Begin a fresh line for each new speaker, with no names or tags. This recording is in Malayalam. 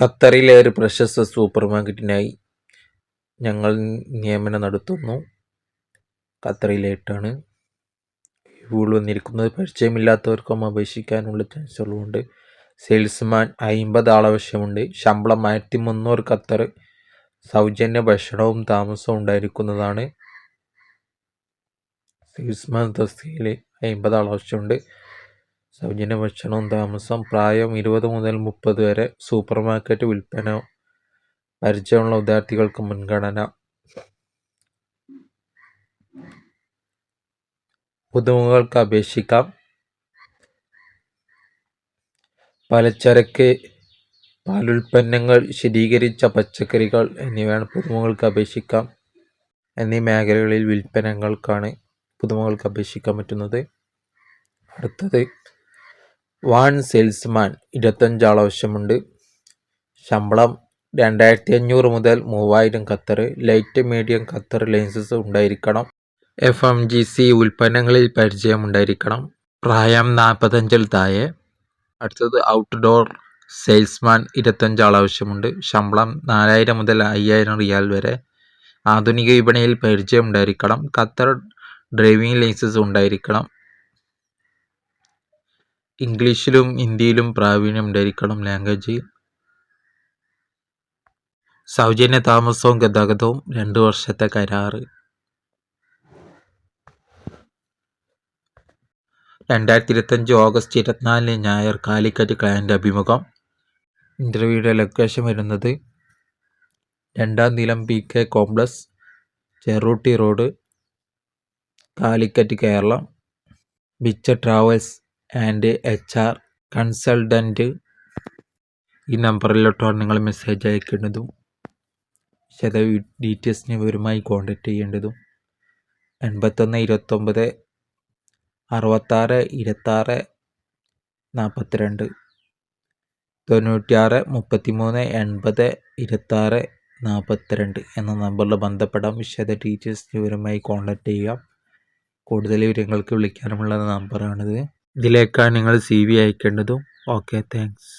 ഖത്തറിലെ ഒരു പ്രശസ്ത സൂപ്പർ മാർക്കറ്റിനായി ഞങ്ങൾ നിയമനം നടത്തുന്നു. ഖത്തറിലായിട്ടാണ് ഇവിടെ വന്നിരിക്കുന്നത് പരിചയമില്ലാത്തവർക്കും അപേക്ഷിക്കാനുള്ള ചാൻസുകളുണ്ട്. സെയിൽസ്മാൻ അയിമ്പത് ആളാവശ്യമുണ്ട് ശമ്പളം ആയിരത്തി മുന്നൂറ് ഖത്തർ സൗജന്യ ഭക്ഷണവും താമസവും ഉണ്ടായിരിക്കുന്നതാണ്. സെയിൽസ്മാൻ തസ്തികയിൽ അയിമ്പത് ആളാവശ്യമുണ്ട് സൗജന്യ ഭക്ഷണവും താമസം. പ്രായം ഇരുപത് മുതൽ മുപ്പത് വരെ സൂപ്പർ മാർക്കറ്റ് വിൽപ്പന. പരിചയമുള്ള വിദ്യാർത്ഥികൾക്ക് മുൻഗണന. പുതുമുഖങ്ങൾക്ക് അപേക്ഷിക്കാം. പലചരക്ക് പാലുൽപ്പന്നങ്ങൾ ശീതീകരിച്ച പച്ചക്കറികൾ എന്നിവയാണ് പുതുമുഖങ്ങൾക്ക് അപേക്ഷിക്കാം. എന്നീ മേഖലകളിൽ വിൽപ്പനകൾക്കാണ് പുതുമുഖങ്ങൾക്ക് അപേക്ഷിക്കാൻ പറ്റുന്നത്. അടുത്തത് വാൺ സെയിൽസ്മാൻ ഇരുപത്തഞ്ചാൾ ആളാവശ്യമുണ്ട് ശമ്പളം രണ്ടായിരത്തി അഞ്ഞൂറ് മുതൽ മൂവായിരം Qatar light medium Qatar licence ഉണ്ടായിരിക്കണം. എഫ് എം ജി സി ഉൽപ്പന്നങ്ങളിൽ പരിചയമുണ്ടായിരിക്കണം പ്രായം നാൽപ്പത്തഞ്ചിൽ താഴെ. അടുത്തത് ഔട്ട്ഡോർ സെയിൽസ്മാൻ ഇരുപത്തഞ്ചാൾ ആളാവശ്യമുണ്ട് ശമ്പളം നാലായിരം മുതൽ അയ്യായിരം റിയാൽ വരെ. ആധുനിക വിപണിയിൽ പരിചയം ഉണ്ടായിരിക്കണം. ഖത്തർ ഡ്രൈവിംഗ് ലൈസൻസ് ഉണ്ടായിരിക്കണം. ഇംഗ്ലീഷിലും ഹിന്ദിയിലും പ്രാവീണ്യം ഉണ്ടായിരിക്കണം ലാംഗ്വേജ്. സൗജന്യ താമസവും ഗതാഗതവും രണ്ട് വർഷത്തെ കരാറ്. രണ്ടായിരത്തി ഇരുപത്തഞ്ച് ഓഗസ്റ്റ് ഇരുപത്തിനാലിന് ഞായർ കാലിക്കറ്റ് ക്ലയന്റ് അഭിമുഖം. ഇന്റർവ്യൂയുടെ ലൊക്കേഷൻ വരുന്നത് രണ്ടാം നിലം P K complex Cherooty road Calicut Keralam ബിച്ച travels and H R consultant ഈ നമ്പറിലോട്ടാണ് നിങ്ങൾ മെസ്സേജ് അയക്കേണ്ടതും വിശദ ഡീറ്റെയിൽസിന് വിവരമായി കോൺടാക്റ്റ് ചെയ്യേണ്ടതും എൺപത്തൊന്ന് ഇരുപത്തൊമ്പത് അറുപത്താറ് ഇരുപത്താറ് നാൽപ്പത്തിരണ്ട് തൊണ്ണൂറ്റിയാറ് മുപ്പത്തിമൂന്ന് എൺപത് ഇരുപത്താറ് നാൽപ്പത്തിരണ്ട് എന്ന നമ്പറിൽ ബന്ധപ്പെടാം. വിശദ ഡീറ്റെയിൽസ് വിവരമായി കോൺടാക്റ്റ് ചെയ്യാം. കൂടുതൽ വിവരങ്ങൾക്ക് വിളിക്കാനുമുള്ള നമ്പറാണിത് ഇതിലേക്കാണ് നിങ്ങൾ സി വി അയക്കേണ്ടതും. Okay thanks